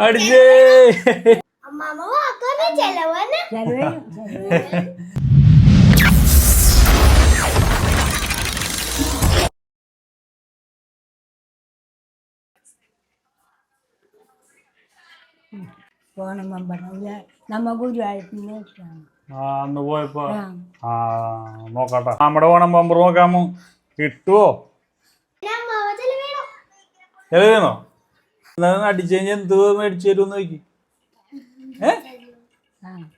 അടിച്ചേ. പോണം നമ്മ ഗുരുവായൂരത്തിന് ഇഷ്ടമാണ് ആ അന്ന് പോയപ്പോ? ആ. ആ നോക്കട്ടെ. നമ്മുടെ ഓണം പമ്പർ നോക്കാമോ? കിട്ടുവോ? അമ്മാവ ചെലവേണോ അടിച്ചു കഴിഞ്ഞാൽ എന്ത് മേടിച്ചു തരും നോക്കി.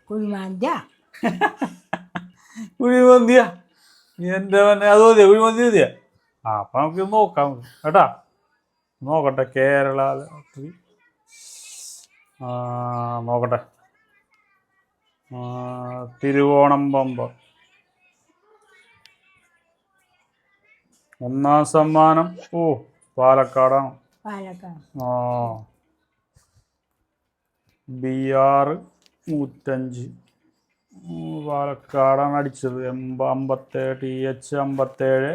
കുഴിമന്തിയാ? എന്റെ മന്നെ അത് മതിയാ? കുഴിമന്തി മതിയാ? ആ അപ്പൊ നമുക്ക് നോക്കാം. കേട്ടാ? നോക്കട്ടെ കേരള ആ നോക്കട്ടെ. തിരുവോണം പമ്പ. ഒന്നാം സമ്മാനം. ഓ പാലക്കാടാണ്. നൂറ്റഞ്ച്. പാലക്കാടാണ് അടിച്ചത്. എൺപ അമ്പത്തേഴ് ടി എച്ച് അമ്പത്തേഴ്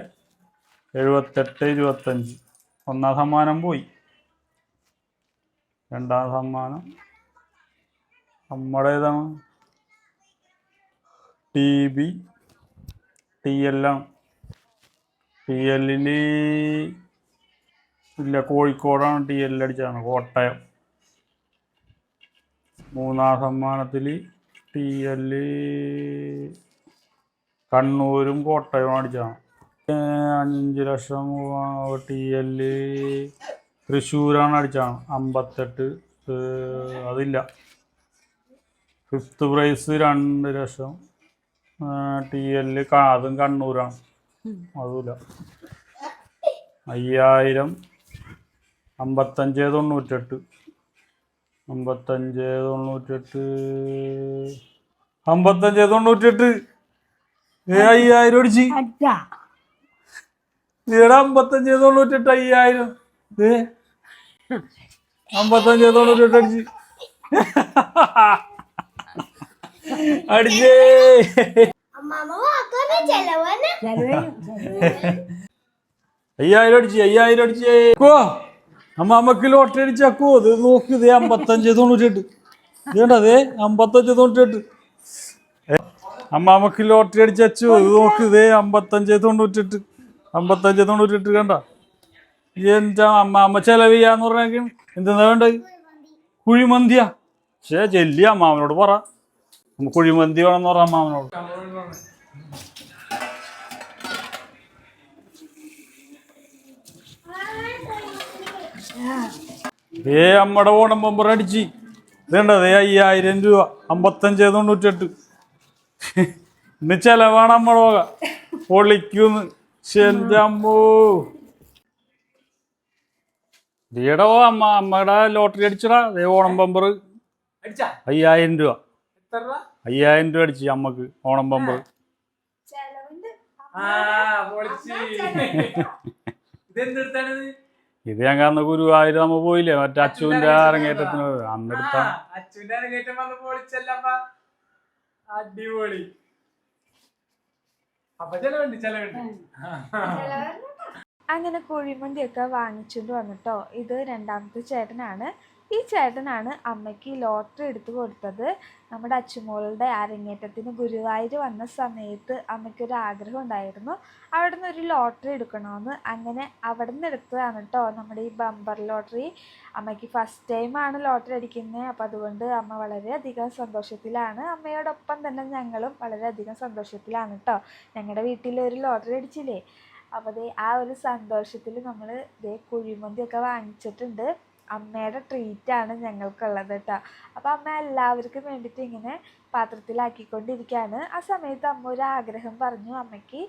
എഴുപത്തെട്ട് ഇരുപത്തഞ്ച്. ഒന്നാം സമ്മാനം പോയി. രണ്ടാം സമ്മാനം. നമ്മുടെ ഏതാണ് ടി ബി ടി എല്ലാണ് ടി എല്ലിന് ഇല്ല കോഴിക്കോടാണ് ടി എൽ അടിച്ചതാണ് കോട്ടയം. മൂന്നാം സമ്മാനത്തിൽ ടി എൽ കണ്ണൂരും കോട്ടയവും അടിച്ചതാണ്. അഞ്ച് ലക്ഷം ടി എൽ തൃശ്ശൂരാണ് അടിച്ചതാണ് അമ്പത്തെട്ട് അതില്ല. ഫിഫ്ത്ത് പ്രൈസ് രണ്ട് ലക്ഷം ടി എൽ അതും കണ്ണൂരാണ് അതുമില്ല അയ്യായിരം അമ്പത്തഞ്ച് തൊണ്ണൂറ്റെട്ട്. അമ്പത്തഞ്ച് തൊണ്ണൂറ്റെട്ട്. അമ്പത്തഞ്ച് തൊണ്ണൂറ്റെട്ട്. ഏ അയ്യായിരം അടിച്ച് ഇവിടെ അമ്പത്തഞ്ച് തൊണ്ണൂറ്റെട്ട് അയ്യായിരം. ഏ? അമ്പത്തഞ്ച് തൊണ്ണൂറ്റെട്ട് അടിച്ച്. അടിച്ചേ. അയ്യായിരം അടിച്ച് അയ്യായിരം അടിച്ചേ. കോ. അമ്മ അമ്മയ്ക്ക് ലോട്ടറി അടിച്ചാക്കോ അത് നോക്ക് ഇതേ അമ്പത്തഞ്ച് തൊണ്ണൂറ്റെട്ട് ഇതേണ്ടതേ അമ്പത്തഞ്ച് തൊണ്ണൂറ്റെട്ട് ഏ, അമ്മ അമ്മയ്ക്ക് ലോട്ടറി അടിച്ചു ഇത് നോക്ക് ഇതേ അമ്പത്തഞ്ച് തൊണ്ണൂറ്റെട്ട് അമ്പത്തഞ്ച് തൊണ്ണൂറ്റെട്ട് കണ്ട. എന്താ അമ്മ അമ്മ ചെലവ് ചെയ്യാന്ന് പറഞ്ഞ എന്താ വേണ്ടത് കുഴിമന്തിയാ. പക്ഷേ ചെല്ലി അമ്മാവനോട് പറ. കുഴിമന്തി വേണമെന്ന് പറ അമ്മാവനോട്. ഏ അമ്മടെ ഓണം പമ്പർ അടിച്ച്. ഇതേണ്ടത് അയ്യായിരം രൂപ. അമ്പത്തഞ്ച് തൊണ്ണൂറ്റെട്ട്. ഇന്ന് ചെലവാണ് അമ്മടെ പോക പൊളിക്കൂന്ന്. ശ്ശെ, എന്റെ അമ്മോ അമ്മയുടെ ലോട്ടറി അടിച്ചടാ. ദേ ഓണം പമ്പർ അയ്യായിരം രൂപ. അയ്യായിരം രൂപ അടിച്ച് അമ്മയ്ക്ക് ഓണം പമ്പർ ഇത് ഞങ്ങൾ അന്ന് ഗുരുവായൂർ നമ്മ പോയില്ലേ? മറ്റേ അച്ചുവിന്റെ അരങ്ങേറ്റത്തിന് അന്നെടുത്ത അടിപൊളി. അങ്ങനെ കുഴിമന്തിയൊക്കെ വാങ്ങിച്ചുകൊണ്ട് വന്നിട്ടോ. ഇത് രണ്ടാമത്തെ ചേട്ടനാണ്. ഈ ചേട്ടനാണ് അമ്മയ്ക്ക് ലോട്ടറി എടുത്തു കൊടുത്തത്. നമ്മുടെ അച്ചുമോളുടെ അരങ്ങേറ്റത്തിന് ഗുരുവായൂർ വന്ന സമയത്ത് അമ്മയ്ക്കൊരു ആഗ്രഹം ഉണ്ടായിരുന്നു. അവിടെ നിന്ന് ഒരു ലോട്ടറി എടുക്കണമെന്ന്. അങ്ങനെ അവിടെ നിന്ന് എടുത്തതാണ് കേട്ടോ നമ്മുടെ ഈ ബമ്പർ ലോട്ടറി. അമ്മയ്ക്ക് ഫസ്റ്റ് ടൈമാണ് ലോട്ടറി അടിക്കുന്നത്. അപ്പോൾ അതുകൊണ്ട് അമ്മ വളരെയധികം സന്തോഷത്തിലാണ്. അമ്മയോടൊപ്പം തന്നെ ഞങ്ങളും വളരെയധികം സന്തോഷത്തിലാണ് കേട്ടോ. ഞങ്ങളുടെ വീട്ടിൽ ഒരു ലോട്ടറി അടിച്ചില്ലേ? അപ്പോൾ ആ ഒരു സന്തോഷത്തിൽ നമ്മൾ ദേ കുഴിമന്തിയൊക്കെ വാങ്ങിച്ചിട്ടുണ്ട്. അമ്മയുടെ ട്രീറ്റാണ് ഞങ്ങൾക്കുള്ളത് കേട്ടോ അപ്പോൾ അമ്മ എല്ലാവർക്കും വേണ്ടിയിട്ട് ഇങ്ങനെ പാത്രത്തിലാക്കിക്കൊണ്ടിരിക്കുകയാണ് ആ സമയത്ത് അമ്മ ഒരു ആഗ്രഹം പറഞ്ഞു അമ്മയ്ക്ക്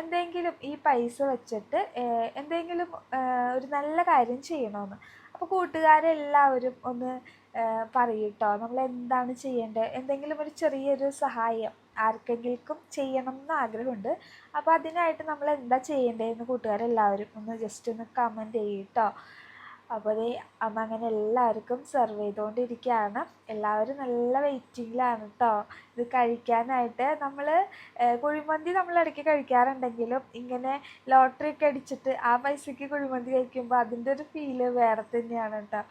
എന്തെങ്കിലും ഈ പൈസ വെച്ചിട്ട് എന്തെങ്കിലും ഒരു നല്ല കാര്യം ചെയ്യണമെന്ന് അപ്പോൾ കൂട്ടുകാരെല്ലാവരും ഒന്ന് ഏഹ് പറയും നമ്മൾ എന്താണ് ചെയ്യേണ്ടത് എന്തെങ്കിലും ഒരു ചെറിയൊരു സഹായം ആർക്കെങ്കിലും ചെയ്യണം എന്ന് ആഗ്രഹമുണ്ട്. അപ്പോൾ അതിനായിട്ട് നമ്മൾ എന്താ ചെയ്യേണ്ടതെന്ന് കൂട്ടുകാരെല്ലാവരും ഒന്ന് ജസ്റ്റ് ഒന്ന് കമന്റ് ചെയ്യട്ടോ അപ്പോൾ അതേ അമ്മ അങ്ങനെ എല്ലാവർക്കും സെർവ് ചെയ്തുകൊണ്ടിരിക്കുകയാണ്. എല്ലാവരും നല്ല വെയിറ്റിങ്ങിലാണ് കേട്ടോ ഇത് കഴിക്കാനായിട്ട് നമ്മൾ കുഴിമന്തി നമ്മൾ ഇടയ്ക്ക് കഴിക്കാറുണ്ടെങ്കിലും ഇങ്ങനെ ലോട്ടറി ഒക്കെ അടിച്ചിട്ട് ആ പൈസയ്ക്ക് കുഴിമന്തി കഴിക്കുമ്പോൾ അതിന്റെ ഒരു ഫീൽ വേറെ തന്നെയാണ് കേട്ടോ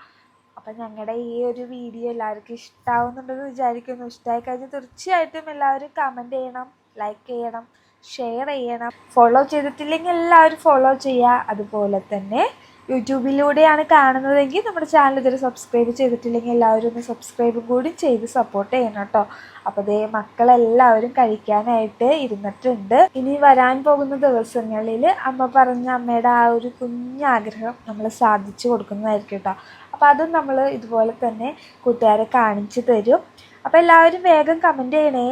അപ്പം ഞങ്ങളുടെ ഈ ഒരു വീഡിയോ എല്ലാവർക്കും ഇഷ്ടാവുന്നുണ്ടെന്ന് വിചാരിക്കുന്നു. ഇഷ്ടമായി കഴിഞ്ഞാൽ തീർച്ചയായിട്ടും എല്ലാവരും കമന്റ് ചെയ്യണം ലൈക്ക് ചെയ്യണം ഷെയർ ചെയ്യണം. ഫോളോ ചെയ്തിട്ടില്ലെങ്കിൽ എല്ലാവരും ഫോളോ ചെയ്യുക. അതുപോലെ തന്നെ യൂട്യൂബിലൂടെയാണ് കാണുന്നതെങ്കിൽ നമ്മുടെ ചാനൽ ഇതുവരെ സബ്സ്ക്രൈബ് ചെയ്തിട്ടില്ലെങ്കിൽ എല്ലാവരും ഒന്ന് സബ്സ്ക്രൈബും കൂടി ചെയ്ത് സപ്പോർട്ട് ചെയ്യണം കേട്ടോ. അപ്പോൾ അതേ മക്കളെല്ലാവരും കഴിക്കാനായിട്ട് ഇരുന്നിട്ടുണ്ട്. ഇനി വരാൻ പോകുന്ന ദിവസങ്ങളിൽ അമ്മ പറഞ്ഞ അമ്മയുടെ ആ ഒരു കുഞ്ഞാഗ്രഹം നമ്മൾ സാധിച്ചു കൊടുക്കുന്നതായിരിക്കും കേട്ടോ. അപ്പോൾ അതും നമ്മൾ ഇതുപോലെ തന്നെ കൂട്ടുകാരെ കാണിച്ചു തരും. അപ്പോൾ എല്ലാവരും വേഗം കമന്റ് ചെയ്യണേ.